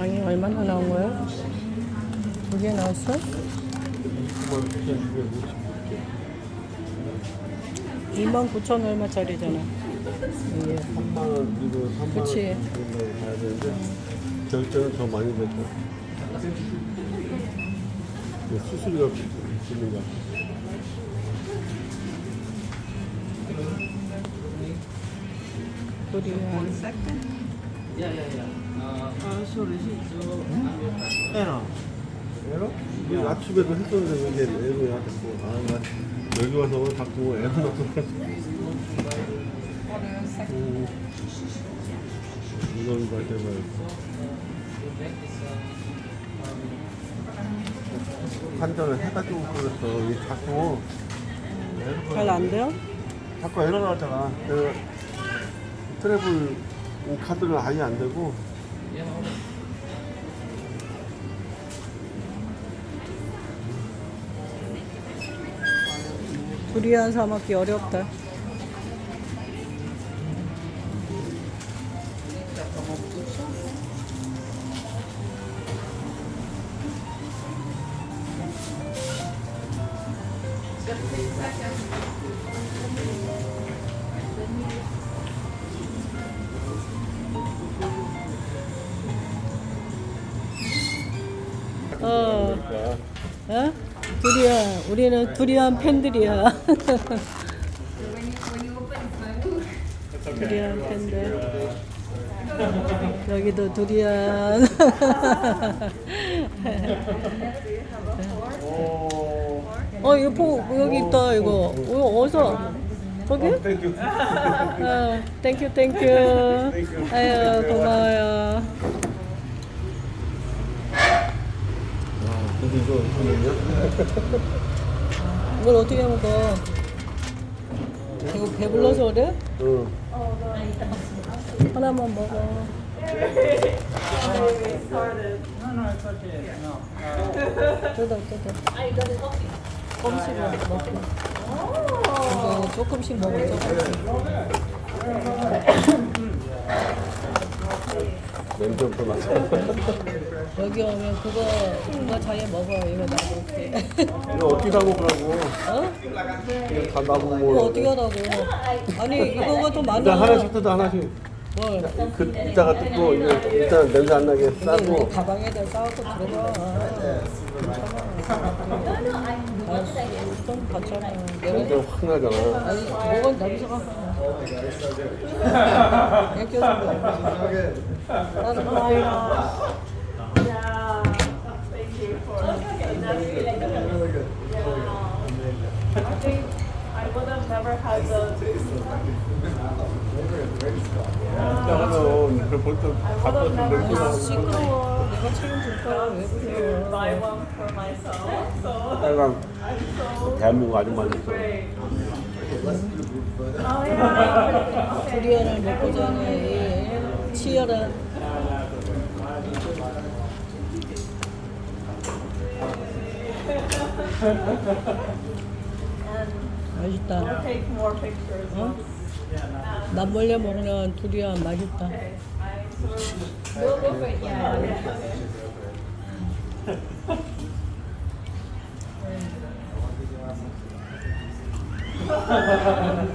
얼마나 나온 거야? 두개 나왔어? 2만 9천 얼마짜리잖아. 예. 3만 원 그리고 3만 원 그치. 정도 가야 되는데 결제는 더 많이 됐죠. 이게 수수료가 붙는 거. 두리안. Yeah, yeah, yeah. Uh, uh, so receipt, so error. 에러? 이게 아침에도 했었는데 이게 에러야 됐고 아, 나 여기 와서 자꾸 에러 이건 다 제발 환전을 해가지고 그랬어 이게 자꾸 에러가 잘안 돼요? 자꾸 에러 나왔잖아. 그 트래블 카드는 아예 안 되고 두리안 사 먹기 어렵다. 어, 그러니까 어? 두리안, 우리는 두리안 팬들이야. 두리안 팬들. 여기도 두리안. 어, 이거 포, 여기 있다, 이거. 어, 어디서? 거기? 땡큐. 어, 땡큐, 땡큐. 아유, 고마워요. 근데 이거 잠깐만요. 이걸 어떻게 먹어? 이거 배불러서 그래? 응. 하나만 먹어. 뜯어. 조금씩 먹고. 이거 조금씩 먹어, 조금씩. 면접도 맞아. 여기 오면 그거, 그거 자기 먹어. 이거 놔둘게. 이거 어떻게 다 먹으라고? 어? 이거 다 이거 뭐. 어떻게 하라고. 아니, 이거가 더 많아. 일단 하나씩 뜯어 하나씩. 뭘. 그 이따가 뜯고 이거 일단 냄새 안 나게 근데 싸고. 가방에다 싸갖고 들어가. 괜찮아. 아, 냄새 확 나잖아. 아니, 먹은 냄새가. 애껴서 나도 봐요. Yeah, thank you for that's really good. Yeah. I think I would have never had the 그 볼때 갖다 좀 아, 시끄러워. 내가 책임질 거야. 왜 to 그래. buy one for myself. So 빨간 I'm so 대한민국 아줌마 있어. great. Oh yeah. Okay. 두리안을 먹고 이 치열한 맛있다. we'll take more pictures. 어? once. 남 몰래 먹는 두리안 맛있다. Yeah.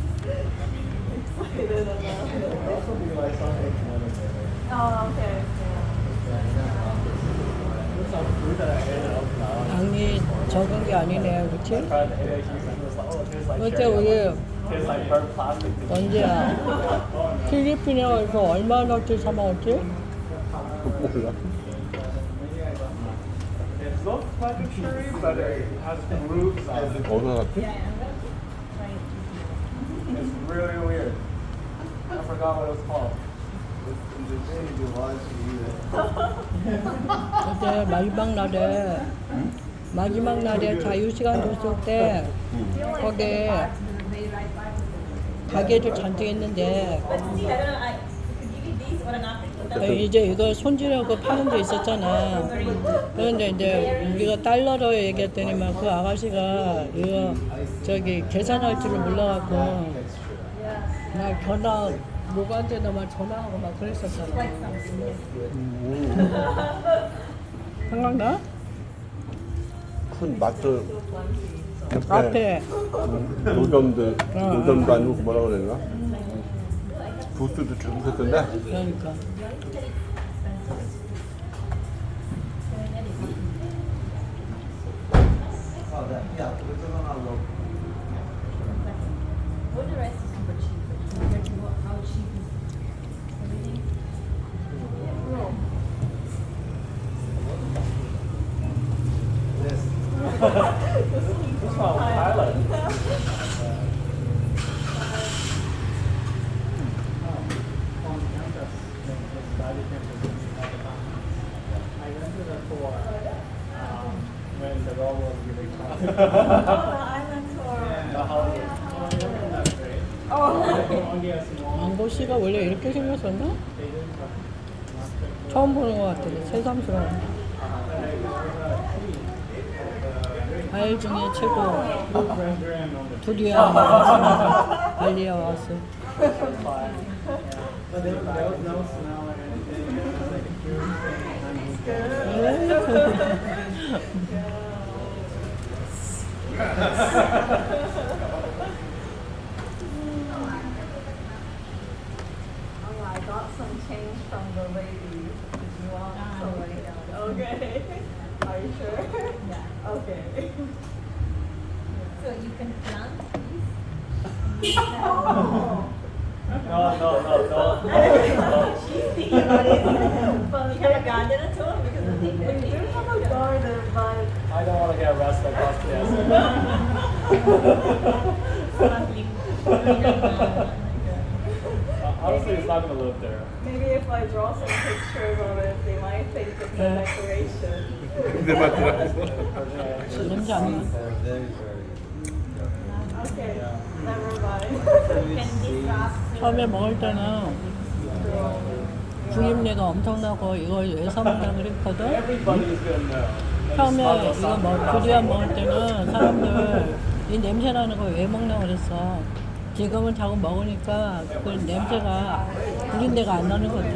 당이 적은 게 아니네, 그렇지? 그때 우리 언제야? 필리핀에 가서 얼마나치 사 먹었지? 몰라. It looks like a tree, but it I forgot what it was called. 그때 마지막 날에 마지막 날에 자유 시간 줬을 때 거기 가게도 잔뜩 있는데 어, 이제 이거 손질하고 파는 데 있었잖아. 그런데 이제 우리가 달러로 얘기했더니만 그 아가씨가 이거 저기 계산할 줄을 몰라갖고 나 전화 누구한테나 막 전화하고 막 그랬었잖아. 생각나? 큰 마트 앞에. 노점들 노점도 아니고 뭐라 그랬나? 부스도 쭉 있었던데? 그러니까 Yes. 망고 씨가 원래 이렇게 생겼었나? 처음 보는 것 같아. 새삼스러워. 과일 중에 최고 두리안 발리에 왔어. From the lady. Did you want to write down? Okay. Are you sure? Yeah. Okay. So you can plant No, no, no, no. She's thinking about it. But we have a garden at home because I think We we do do have a garden, but I don't want to get arrested across the desert. smuggling. Honestly, it's not going to live there. maybe if I draw some pictures of it, they might think it's a decoration. 내 마트라고 냄새 안 나. Okay. Never mind. 처음에 먹을 때는 구입내가 엄청나고 이걸 왜 사먹냐 그랬거든. 처음에 이거 뭐 두리안 먹을 때는 사람들 이 냄새 나는 거 왜 먹냐 그랬어. 지금은 자꾸 먹으니까 그 냄새가 구린 데가 안 나는 것 같아.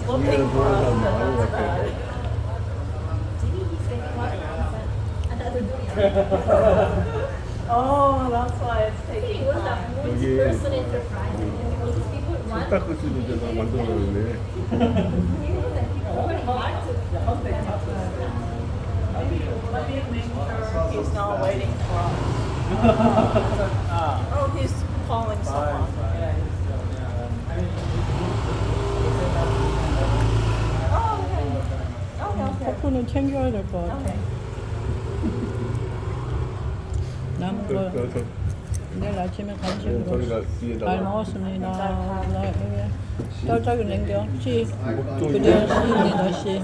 Oh. Oh, that's. Oh, why it's taking time. 글씨도 내가 만들어놨네 people that people work hard to Let me make sure he's not waiting for us. Ah, Oh, he's calling fine, someone. fine. Oh, okay. Okay, okay. 코코는 챙겨야 될 것 같아. Okay. 남은 거 그래서 내일 아침에 간식으로 저희가 잘 먹었습니다. 나 여기 쩔짝이 냉겨. 씨, 그대로 씨입니다. 씨.